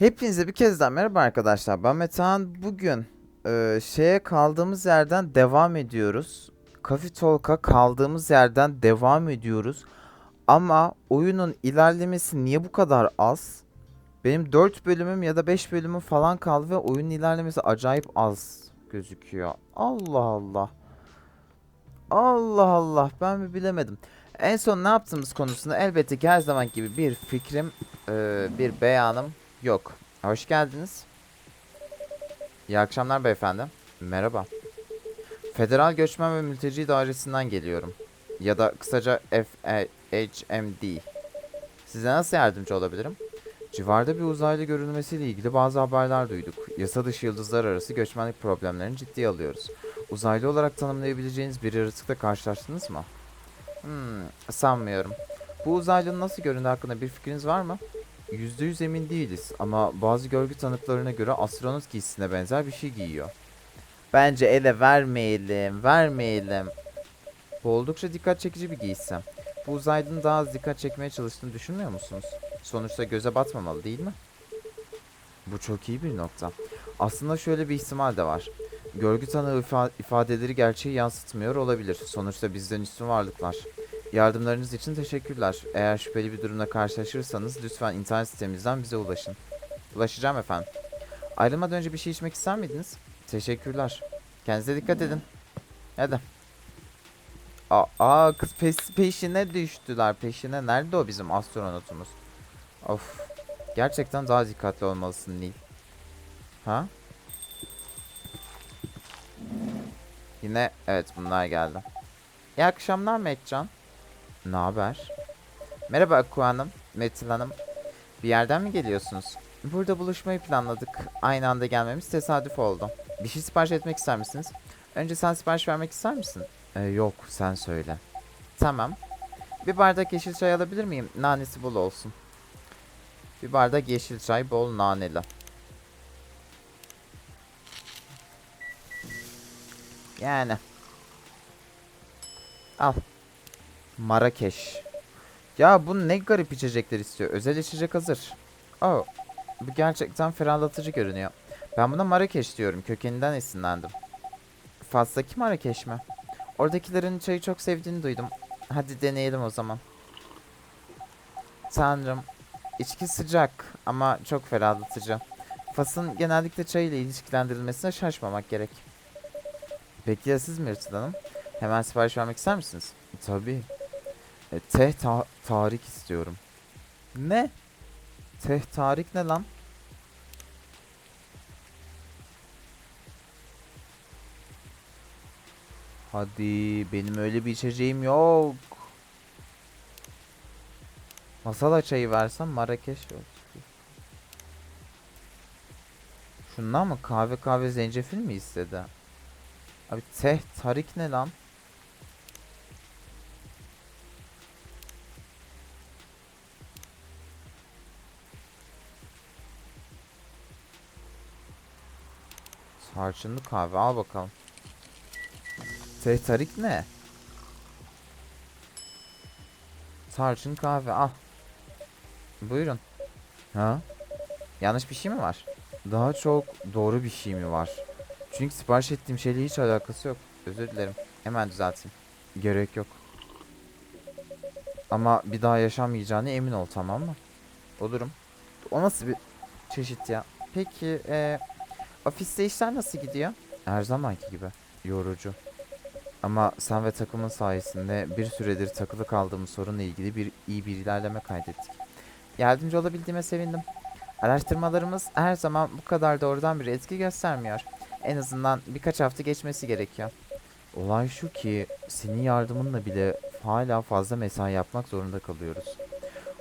Hepinize bir kez daha merhaba arkadaşlar. Ben Metehan. Bugün e, şeye kaldığımız yerden devam ediyoruz. Coffee kaldığımız yerden devam ediyoruz. Ama oyunun ilerlemesi niye bu kadar az? Benim 4 bölümüm ya da 5 bölümüm falan kaldı ve oyunun ilerlemesi acayip az gözüküyor. Allah Allah. Allah Allah ben mi bilemedim. En son ne yaptığımız konusunda elbette ki her zaman gibi bir fikrim, e, bir beyanım yok. Hoş geldiniz. İyi akşamlar beyefendi. Merhaba. Federal Göçmen ve Mülteci Dairesi'nden geliyorum. Ya da kısaca FHMD. Size nasıl yardımcı olabilirim? Civarda bir uzaylı görülmesiyle ilgili bazı haberler duyduk. Yasa dışı yıldızlar arası göçmenlik problemlerini ciddiye alıyoruz. Uzaylı olarak tanımlayabileceğiniz bir yaratıkla karşılaştınız mı? Hmm, sanmıyorum. Bu uzaylının nasıl göründüğü hakkında bir fikriniz var mı? %100 emin değiliz ama bazı görgü tanıklarına göre astronot giysisine benzer bir şey giyiyor. Bence ele vermeyelim, vermeyelim. Bu oldukça dikkat çekici bir giysi. Bu uzaylının daha az dikkat çekmeye çalıştığını düşünmüyor musunuz? Sonuçta göze batmamalı değil mi? Bu çok iyi bir nokta. Aslında şöyle bir ihtimal de var. Görgü tanığı ifa- ifadeleri gerçeği yansıtmıyor olabilir. Sonuçta bizden üstün varlıklar. Yardımlarınız için teşekkürler. Eğer şüpheli bir durumla karşılaşırsanız lütfen internet sitemizden bize ulaşın. Ulaşacağım efendim. Ayrılmadan önce bir şey içmek ister miydiniz? Teşekkürler. Kendinize dikkat edin. Hadi. Aa, aa kız pes- peşine düştüler. Peşine. Nerede o bizim astronotumuz? Of. Gerçekten daha dikkatli olmalısın Nil. Ha? Yine evet bunlar geldi. İyi akşamlar Metcan. Ne haber? Merhaba Akku Hanım, Metin Hanım. Bir yerden mi geliyorsunuz? Burada buluşmayı planladık. Aynı anda gelmemiz tesadüf oldu. Bir şey sipariş etmek ister misiniz? Önce sen sipariş vermek ister misin? Ee, yok, sen söyle. Tamam. Bir bardak yeşil çay alabilir miyim? Nanesi bol olsun. Bir bardak yeşil çay bol naneli. Yani. Al. Marrakeş. Ya bu ne garip içecekler istiyor. Özel içecek hazır. Oh. Bu gerçekten ferahlatıcı görünüyor. Ben buna Marrakeş diyorum. Kökeninden esinlendim. Fas'taki Marrakeş mi? Oradakilerin çayı çok sevdiğini duydum. Hadi deneyelim o zaman. Tanrım. İçki sıcak ama çok ferahlatıcı. Fas'ın genellikle çay ile ilişkilendirilmesine şaşmamak gerek. Peki ya siz Mirtit Hanım? Hemen sipariş vermek ister misiniz? Tabii. E, teh ta- tarik istiyorum. Ne? Teh tarik ne lan? Hadi benim öyle bir içeceğim yok. Masala çayı versem Marrakeş yok. Şundan mı kahve kahve zencefil mi istedi? Abi teh tarik ne lan? Tarçınlı kahve al bakalım. Teh tarik ne? Tarçın kahve al. Buyurun. Ha? Yanlış bir şey mi var? Daha çok doğru bir şey mi var? Çünkü sipariş ettiğim şeyle hiç alakası yok. Özür dilerim. Hemen düzelteyim. Gerek yok. Ama bir daha yaşanmayacağına emin ol tamam mı? Olurum. O nasıl bir çeşit ya? Peki eee ofiste işler nasıl gidiyor? Her zamanki gibi. Yorucu. Ama sen ve takımın sayesinde bir süredir takılı kaldığımız sorunla ilgili bir iyi bir ilerleme kaydettik. Yardımcı olabildiğime sevindim. Araştırmalarımız her zaman bu kadar doğrudan bir etki göstermiyor. En azından birkaç hafta geçmesi gerekiyor. Olay şu ki senin yardımınla bile hala fazla mesai yapmak zorunda kalıyoruz.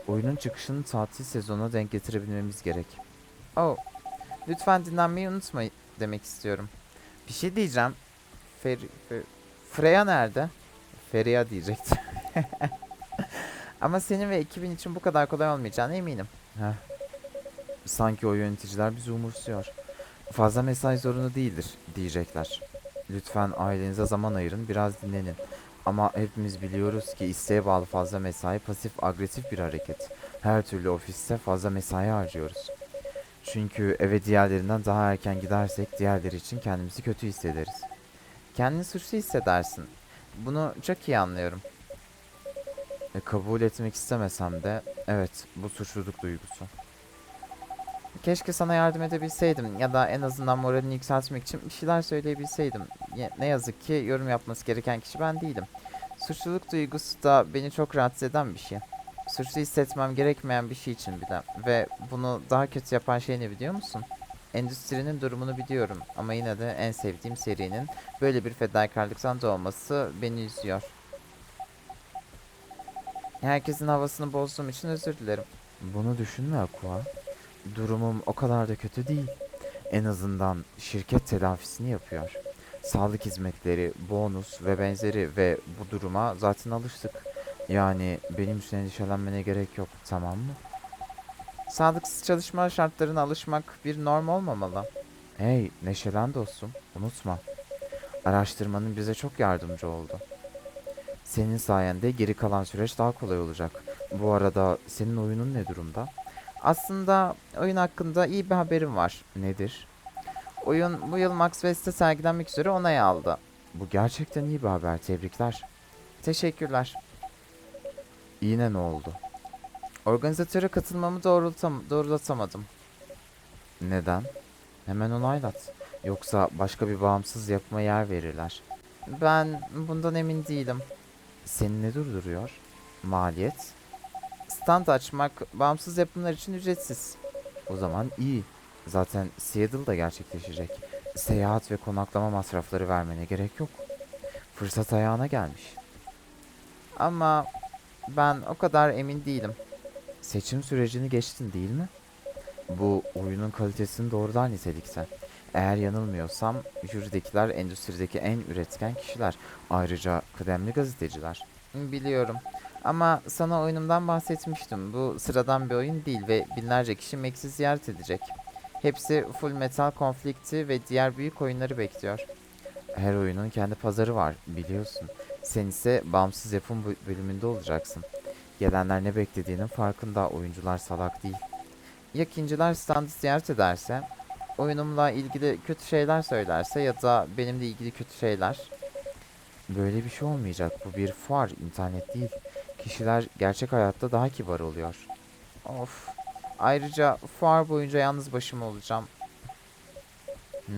Oyunun çıkışını tatil sezonuna denk getirebilmemiz gerek. Oh, lütfen dinlenmeyi unutma demek istiyorum. Bir şey diyeceğim. Fer, Freya nerede? Feriha diyecektim. Ama senin ve ekibin için bu kadar kolay olmayacağına eminim. Heh. Sanki o yöneticiler bizi umursuyor. Fazla mesai zorunlu değildir diyecekler. Lütfen ailenize zaman ayırın, biraz dinlenin. Ama hepimiz biliyoruz ki isteğe bağlı fazla mesai pasif agresif bir hareket. Her türlü ofiste fazla mesai harcıyoruz. Çünkü eve diğerlerinden daha erken gidersek diğerleri için kendimizi kötü hissederiz. Kendini suçlu hissedersin. Bunu çok iyi anlıyorum. E, kabul etmek istemesem de evet bu suçluluk duygusu. Keşke sana yardım edebilseydim ya da en azından moralini yükseltmek için bir şeyler söyleyebilseydim. Ye- Ne yazık ki yorum yapması gereken kişi ben değilim. Suçluluk duygusu da beni çok rahatsız eden bir şey. Suçlu hissetmem gerekmeyen bir şey için bile. Ve bunu daha kötü yapan şey ne biliyor musun? Endüstrinin durumunu biliyorum ama yine de en sevdiğim serinin böyle bir fedakarlıktan doğması beni üzüyor. Herkesin havasını bozduğum için özür dilerim. Bunu düşünme Aqua. Durumum o kadar da kötü değil. En azından şirket telafisini yapıyor. Sağlık hizmetleri, bonus ve benzeri ve bu duruma zaten alıştık. Yani benim için endişelenmene gerek yok, tamam mı? Sağlıksız çalışma şartlarına alışmak bir norm olmamalı. Hey, neşelen dostum, unutma. Araştırmanın bize çok yardımcı oldu. Senin sayende geri kalan süreç daha kolay olacak. Bu arada senin oyunun ne durumda? Aslında oyun hakkında iyi bir haberim var. Nedir? Oyun bu yıl Max Fest'te sergilenmek üzere onay aldı. Bu gerçekten iyi bir haber. Tebrikler. Teşekkürler. Yine ne oldu? Organizatöre katılmamı doğrultam doğrulatamadım. Neden? Hemen onaylat. Yoksa başka bir bağımsız yapıma yer verirler. Ben bundan emin değilim. Seni ne durduruyor? Maliyet? Stand açmak bağımsız yapımlar için ücretsiz. O zaman iyi. Zaten Seattle'da gerçekleşecek. Seyahat ve konaklama masrafları vermene gerek yok. Fırsat ayağına gelmiş. Ama ben o kadar emin değilim. Seçim sürecini geçtin değil mi? Bu oyunun kalitesini doğrular nitelikte. Eğer yanılmıyorsam jüridekiler endüstrideki en üretken kişiler. Ayrıca kıdemli gazeteciler. Biliyorum. Ama sana oyunumdan bahsetmiştim. Bu sıradan bir oyun değil ve binlerce kişi Max'i ziyaret edecek. Hepsi Full Metal Conflict'i ve diğer büyük oyunları bekliyor. Her oyunun kendi pazarı var biliyorsun. Sen ise bağımsız yapım bö- bölümünde olacaksın. Gelenler ne beklediğinin farkında oyuncular salak değil. Ya ikinciler standı ziyaret ederse, oyunumla ilgili kötü şeyler söylerse ya da benimle ilgili kötü şeyler. Böyle bir şey olmayacak. Bu bir fuar, internet değil. Kişiler gerçek hayatta daha kibar oluyor. Of. Ayrıca fuar boyunca yalnız başıma olacağım. Hmm.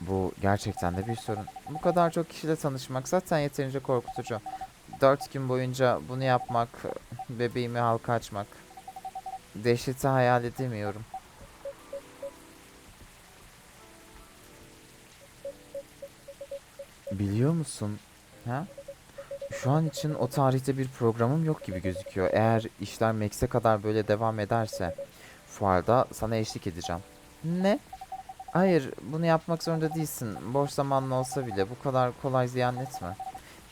Bu gerçekten de bir sorun. Bu kadar çok kişiyle tanışmak zaten yeterince korkutucu. Dört gün boyunca bunu yapmak, bebeğimi halka açmak. Dehşeti hayal edemiyorum. Biliyor musun? Ha? Şu an için o tarihte bir programım yok gibi gözüküyor. Eğer işler Max'e kadar böyle devam ederse fuarda sana eşlik edeceğim. Ne? Hayır, bunu yapmak zorunda değilsin. Boş zamanın olsa bile bu kadar kolay ziyan etme.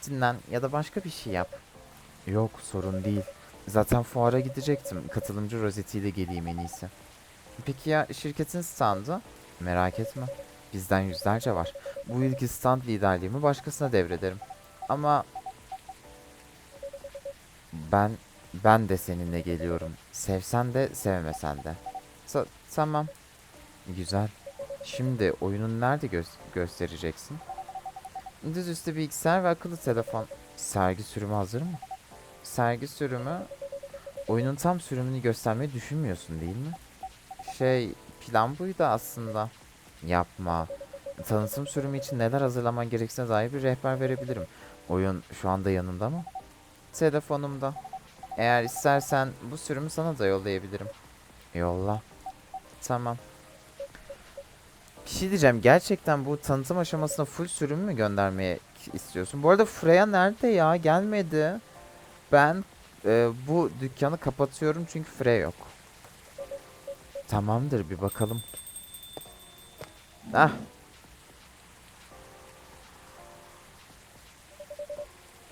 Dinlen ya da başka bir şey yap. Yok, sorun değil. Zaten fuara gidecektim. Katılımcı rozetiyle geleyim en iyisi. Peki ya şirketin standı? Merak etme. Bizden yüzlerce var. Bu yılki stand liderliğimi başkasına devrederim. Ama ben ben de seninle geliyorum. Sevsen de sevmesen de. Ta- tamam. Güzel. Şimdi oyunun nerede gö- göstereceksin? Dizüstü bilgisayar ve akıllı telefon. Sergi sürümü hazır mı? Sergi sürümü oyunun tam sürümünü göstermeyi düşünmüyorsun değil mi? Şey plan buydu aslında. Yapma. Tanıtım sürümü için neler hazırlaman gerektiğine dair bir rehber verebilirim. Oyun şu anda yanında mı? Telefonumda. Eğer istersen bu sürümü sana da yollayabilirim. Yolla. Tamam. Bir şey diyeceğim. Gerçekten bu tanıtım aşamasına full sürüm mü göndermeye istiyorsun? Bu arada Freya nerede ya? Gelmedi. Ben e, bu dükkanı kapatıyorum çünkü Freya yok. Tamamdır bir bakalım. Ah.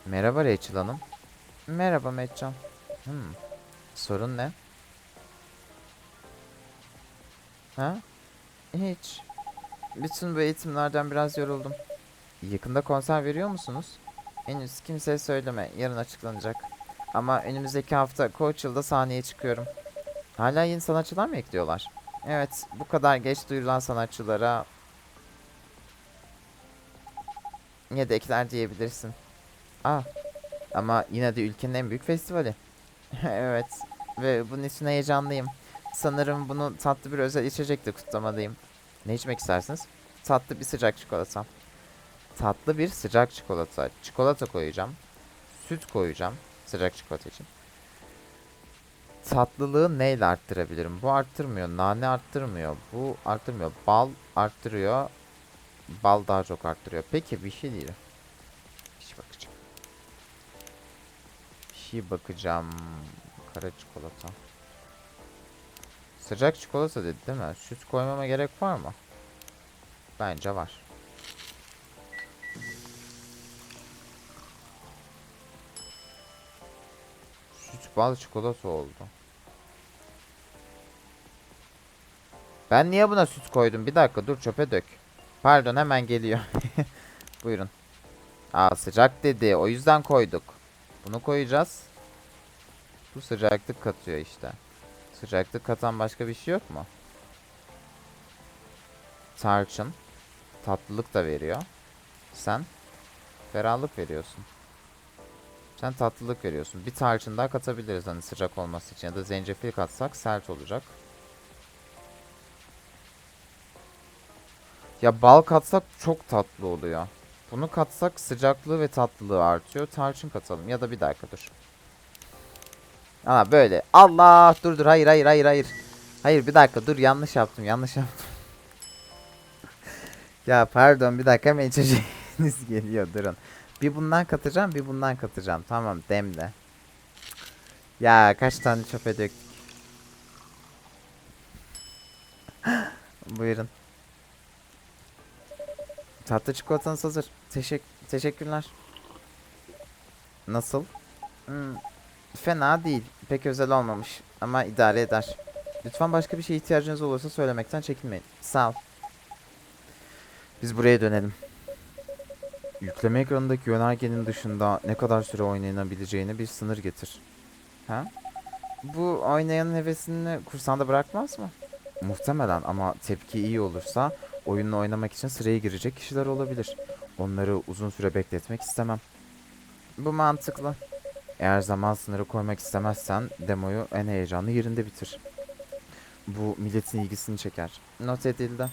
Merhaba Rachel Hanım. Merhaba Metcan. Hmm. Sorun ne? Ha? Hiç. Bütün bu eğitimlerden biraz yoruldum. Yakında konser veriyor musunuz? Henüz kimseye söyleme. Yarın açıklanacak. Ama önümüzdeki hafta Coachell'da sahneye çıkıyorum. Hala yeni sanatçılar mı ekliyorlar? Evet, bu kadar geç duyurulan sanatçılara yedekler diyebilirsin. Aa, ama yine de ülkenin en büyük festivali. evet, ve bunun için heyecanlıyım. Sanırım bunu tatlı bir özel içecekle kutlamalıyım. Ne içmek istersiniz? Tatlı bir sıcak çikolata. Tatlı bir sıcak çikolata. Çikolata koyacağım. Süt koyacağım. Sıcak çikolata için. Tatlılığı neyle arttırabilirim? Bu arttırmıyor. Nane arttırmıyor. Bu arttırmıyor. Bal arttırıyor. Bal daha çok arttırıyor. Peki bir şey değil. Bir şey bakacağım. Bir şey bakacağım. Kara çikolata. Sıcak çikolata dedi değil mi? Süt koymama gerek var mı? Bence var. Süt bal çikolata oldu. Ben niye buna süt koydum? Bir dakika dur çöpe dök. Pardon hemen geliyor. Buyurun. Aa sıcak dedi. O yüzden koyduk. Bunu koyacağız. Bu sıcaklık katıyor işte. Sıcaklık katan başka bir şey yok mu? Tarçın. Tatlılık da veriyor. Sen ferahlık veriyorsun. Sen tatlılık veriyorsun. Bir tarçın daha katabiliriz hani sıcak olması için ya da zencefil katsak sert olacak. Ya bal katsak çok tatlı oluyor. Bunu katsak sıcaklığı ve tatlılığı artıyor. Tarçın katalım ya da bir dakika dur. Aa böyle. Allah dur dur hayır hayır hayır hayır. Hayır bir dakika dur yanlış yaptım yanlış yaptım. ya pardon bir dakika hemen içeceğiniz geliyor durun. Bir bundan katacağım bir bundan katacağım. Tamam demle. Ya kaç tane çöpe döktük. Buyurun. Tatlı çikolatanız hazır. Teşek teşekkürler. Nasıl? Hmm, fena değil. Pek özel olmamış. Ama idare eder. Lütfen başka bir şeye ihtiyacınız olursa söylemekten çekinmeyin. Sağ ol. Biz buraya dönelim. Yükleme ekranındaki yönergenin dışında ne kadar süre oynanabileceğine bir sınır getir. Ha? Bu oynayanın hevesini kursanda bırakmaz mı? Muhtemelen ama tepki iyi olursa oyunla oynamak için sıraya girecek kişiler olabilir. Onları uzun süre bekletmek istemem. Bu mantıklı. Eğer zaman sınırı koymak istemezsen demoyu en heyecanlı yerinde bitir. Bu milletin ilgisini çeker. Not edildi.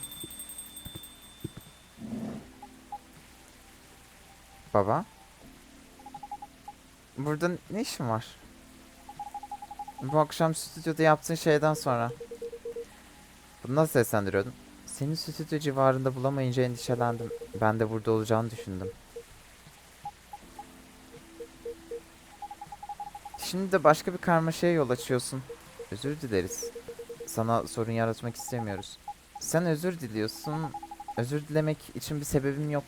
Baba? Burada ne işin var? Bu akşam stüdyoda yaptığın şeyden sonra. Bunu nasıl seslendiriyordun? Seni stüdyo civarında bulamayınca endişelendim. Ben de burada olacağını düşündüm. Şimdi de başka bir karmaşaya yol açıyorsun. Özür dileriz. Sana sorun yaratmak istemiyoruz. Sen özür diliyorsun. Özür dilemek için bir sebebim yok.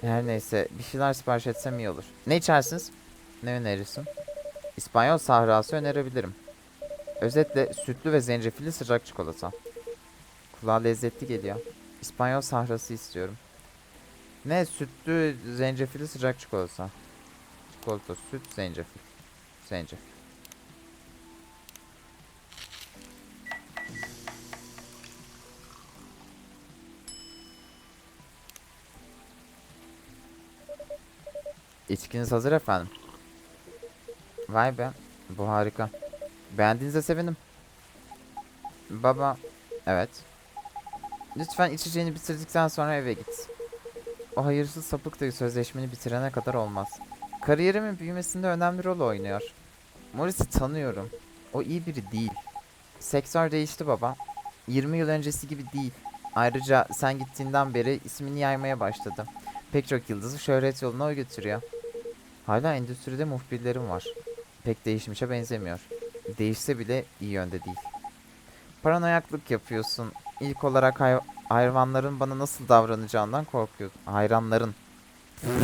Her neyse bir şeyler sipariş etsem iyi olur. Ne içersiniz? Ne önerirsin? İspanyol sahrası önerebilirim. Özetle sütlü ve zencefilli sıcak çikolata. Kulağa lezzetli geliyor. İspanyol sahrası istiyorum. Ne sütlü zencefilli sıcak çikolata. Çikolata, süt, zencefil. Zencefil. İçkiniz hazır efendim. Vay be. Bu harika. Beğendiğinize sevindim. Baba. Evet. Lütfen içeceğini bitirdikten sonra eve git. O hayırsız sapık da sözleşmeni bitirene kadar olmaz. Kariyerimin büyümesinde önemli rol oynuyor. Morris'i tanıyorum. O iyi biri değil. Sektör değişti baba. 20 yıl öncesi gibi değil. Ayrıca sen gittiğinden beri ismini yaymaya başladı. Pek çok yıldızı şöhret yoluna o götürüyor. Hala endüstride muhbirlerim var. Pek değişmişe benzemiyor. Değişse bile iyi yönde değil. Paranoyaklık yapıyorsun. İlk olarak hay- hayvanların bana nasıl davranacağından korkuyorsun. Hayranların.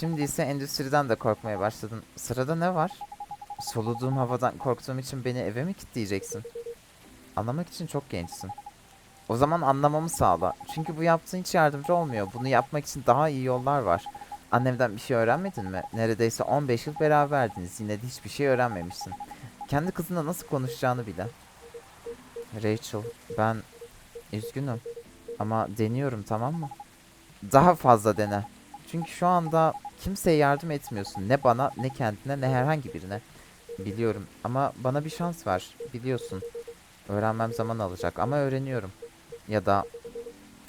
Şimdi ise endüstriden de korkmaya başladın. Sırada ne var? Soluduğum havadan korktuğum için beni eve mi kilitleyeceksin? Anlamak için çok gençsin. O zaman anlamamı sağla. Çünkü bu yaptığın hiç yardımcı olmuyor. Bunu yapmak için daha iyi yollar var. Annemden bir şey öğrenmedin mi? Neredeyse 15 yıl beraberdiniz. Yine de hiçbir şey öğrenmemişsin. Kendi kızınla nasıl konuşacağını bile. Rachel, ben üzgünüm. Ama deniyorum tamam mı? Daha fazla dene. Çünkü şu anda kimseye yardım etmiyorsun. Ne bana, ne kendine, ne herhangi birine. Biliyorum ama bana bir şans ver. Biliyorsun. Öğrenmem zaman alacak ama öğreniyorum. Ya da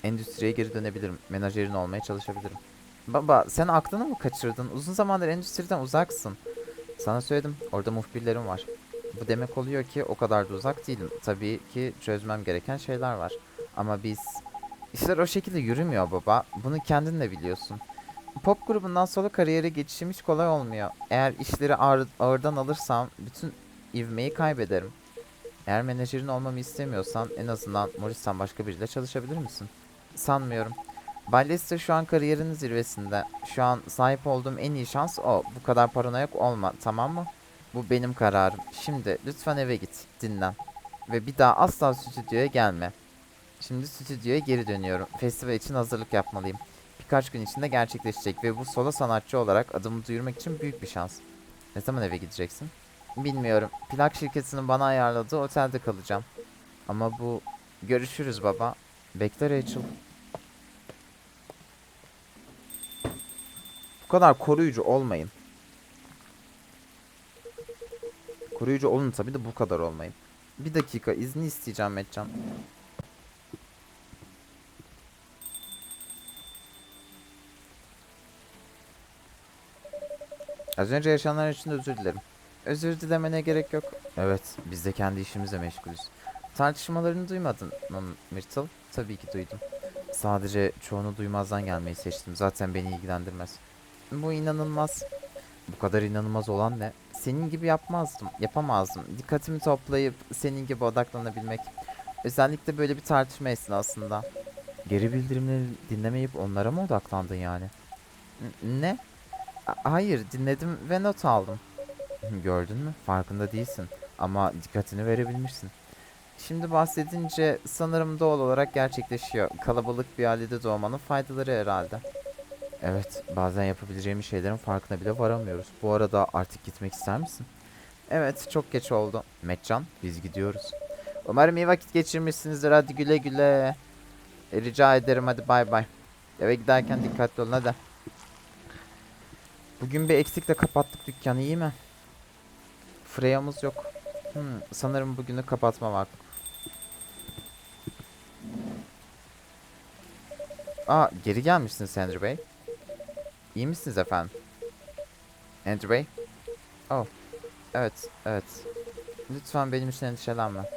endüstriye geri dönebilirim. Menajerin olmaya çalışabilirim. Baba sen aklını mı kaçırdın? Uzun zamandır endüstriden uzaksın. Sana söyledim. Orada muhbirlerim var. Bu demek oluyor ki o kadar da uzak değilim. Tabii ki çözmem gereken şeyler var. Ama biz... işler o şekilde yürümüyor baba. Bunu kendin de biliyorsun. Pop grubundan sonra kariyere geçişim hiç kolay olmuyor. Eğer işleri ağır, ağırdan alırsam bütün ivmeyi kaybederim. Eğer menajerin olmamı istemiyorsan en azından Morris'ten başka biriyle çalışabilir misin? Sanmıyorum. Bay Lester şu an kariyerinin zirvesinde. Şu an sahip olduğum en iyi şans o. Bu kadar paranoyak olma, tamam mı? Bu benim kararım. Şimdi lütfen eve git, dinlen. Ve bir daha asla stüdyoya gelme. Şimdi stüdyoya geri dönüyorum. Festival için hazırlık yapmalıyım. Birkaç gün içinde gerçekleşecek ve bu solo sanatçı olarak adımı duyurmak için büyük bir şans. Ne zaman eve gideceksin? Bilmiyorum. Plak şirketinin bana ayarladığı otelde kalacağım. Ama bu... Görüşürüz baba. Bekle Rachel. Bu kadar koruyucu olmayın. Koruyucu olun tabii de bu kadar olmayın. Bir dakika izni isteyeceğim Metcan. Az önce yaşananlar için özür dilerim. Özür dilemene gerek yok. Evet, biz de kendi işimizle meşgulüz. Tartışmalarını duymadın mı Myrtle? Tabii ki duydum. Sadece çoğunu duymazdan gelmeyi seçtim. Zaten beni ilgilendirmez. Bu inanılmaz. Bu kadar inanılmaz olan ne? Senin gibi yapmazdım, yapamazdım. Dikkatimi toplayıp senin gibi odaklanabilmek. Özellikle böyle bir tartışma esnasında. Geri bildirimleri dinlemeyip onlara mı odaklandın yani? N- ne? A- hayır, dinledim ve not aldım. Gördün mü? Farkında değilsin. Ama dikkatini verebilmişsin. Şimdi bahsedince sanırım doğal olarak gerçekleşiyor. Kalabalık bir ailede doğmanın faydaları herhalde. Evet, bazen yapabileceğimiz şeylerin farkına bile varamıyoruz. Bu arada artık gitmek ister misin? Evet, çok geç oldu. Metcan, biz gidiyoruz. Umarım iyi vakit geçirmişsinizdir. Hadi güle güle. Rica ederim hadi bay bay. Eve giderken dikkatli olun hadi. Bugün bir eksikle kapattık dükkanı iyi mi? Freya'mız yok. Hmm, sanırım bugünü kapatma vakti. Aa geri gelmişsiniz Andrew Bey. İyi misiniz efendim? Andrew Bey? Oh. Evet, evet. Lütfen benim için endişelenme.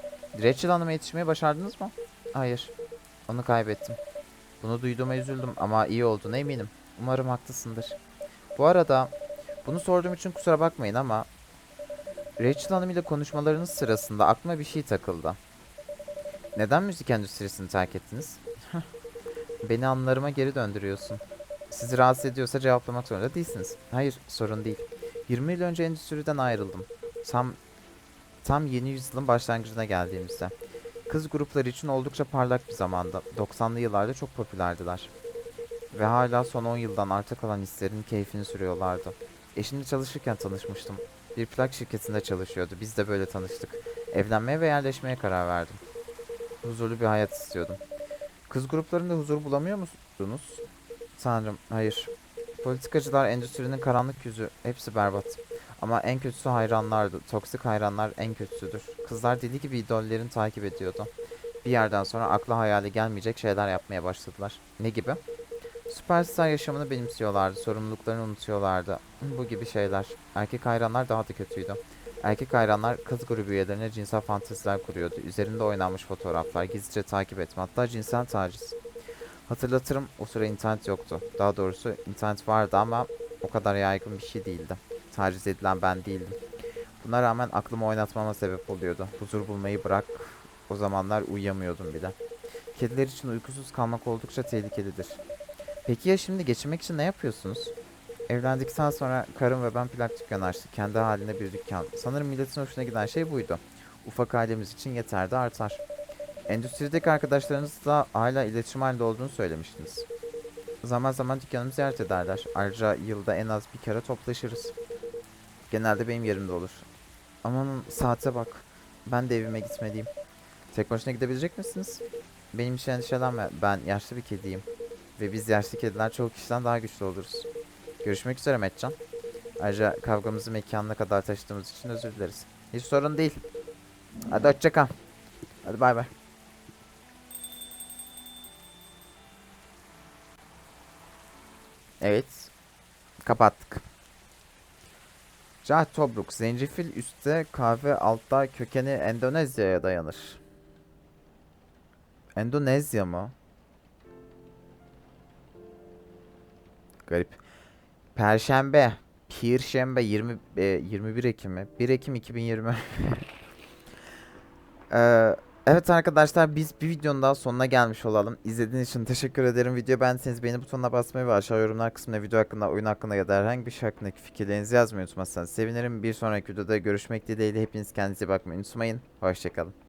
Rachel Hanım'a yetişmeyi başardınız mı? Hayır. Onu kaybettim. Bunu duyduğuma üzüldüm ama iyi olduğuna eminim. Umarım haklısındır. Bu arada bunu sorduğum için kusura bakmayın ama Rachel Hanım ile konuşmalarınız sırasında aklıma bir şey takıldı. Neden müzik endüstrisini terk ettiniz? Beni anılarıma geri döndürüyorsun. Sizi rahatsız ediyorsa cevaplamak zorunda değilsiniz. Hayır, sorun değil. 20 yıl önce endüstriden ayrıldım. Tam tam yeni yüzyılın başlangıcına geldiğimizde. Kız grupları için oldukça parlak bir zamanda. 90'lı yıllarda çok popülerdiler. Ve hala son 10 yıldan arta kalan hislerin keyfini sürüyorlardı. Eşimle çalışırken tanışmıştım. Bir plak şirketinde çalışıyordu. Biz de böyle tanıştık. Evlenmeye ve yerleşmeye karar verdim. Huzurlu bir hayat istiyordum. Kız gruplarında huzur bulamıyor musunuz? Sanırım hayır. Politikacılar endüstrinin karanlık yüzü. Hepsi berbat. Ama en kötüsü hayranlardı. Toksik hayranlar en kötüsüdür. Kızlar deli gibi idollerini takip ediyordu. Bir yerden sonra akla hayali gelmeyecek şeyler yapmaya başladılar. Ne gibi? Süperstar yaşamını benimsiyorlardı. Sorumluluklarını unutuyorlardı. Bu gibi şeyler. Erkek hayranlar daha da kötüydü. Erkek hayranlar kız grubu üyelerine cinsel fanteziler kuruyordu. Üzerinde oynanmış fotoğraflar, gizlice takip etme, hatta cinsel taciz. Hatırlatırım o sıra internet yoktu. Daha doğrusu internet vardı ama o kadar yaygın bir şey değildi. Taciz edilen ben değildim. Buna rağmen aklımı oynatmama sebep oluyordu. Huzur bulmayı bırak, o zamanlar uyuyamıyordum bile. Kediler için uykusuz kalmak oldukça tehlikelidir. Peki ya şimdi geçinmek için ne yapıyorsunuz? Evlendikten sonra karım ve ben plak dükkanı açtık. Kendi haline bir dükkan. Sanırım milletin hoşuna giden şey buydu. Ufak ailemiz için yeter de artar. Endüstrideki arkadaşlarınızla hala iletişim halinde olduğunu söylemiştiniz. zaman zaman dükkanımı ziyaret ederler. Ayrıca yılda en az bir kere toplaşırız. Genelde benim yerimde olur. Amanın saate bak. Ben de evime gitmeliyim. Tek başına gidebilecek misiniz? Benim için endişelenme. Ben yaşlı bir kediyim. Ve biz yaşlı kediler çoğu kişiden daha güçlü oluruz. Görüşmek üzere Metcan. Ayrıca kavgamızı mekanına kadar taşıdığımız için özür dileriz. Hiç sorun değil. Hadi hoşça kal. Hadi bay bay. Evet. Kapattık. Cah Tobruk. Zencefil üstte, kahve altta kökeni Endonezya'ya dayanır. Endonezya mı? Garip. Perşembe. Pirşembe 20 e, 21 Ekim mi? 1 Ekim 2020. Ee, evet arkadaşlar biz bir videonun daha sonuna gelmiş olalım. İzlediğiniz için teşekkür ederim. Video beğendiyseniz beğeni butonuna basmayı ve aşağı yorumlar kısmına video hakkında, oyun hakkında ya da herhangi bir şey hakkındaki fikirlerinizi yazmayı unutmazsanız sevinirim. Bir sonraki videoda görüşmek dileğiyle hepiniz kendinize bakmayı unutmayın. Hoşçakalın.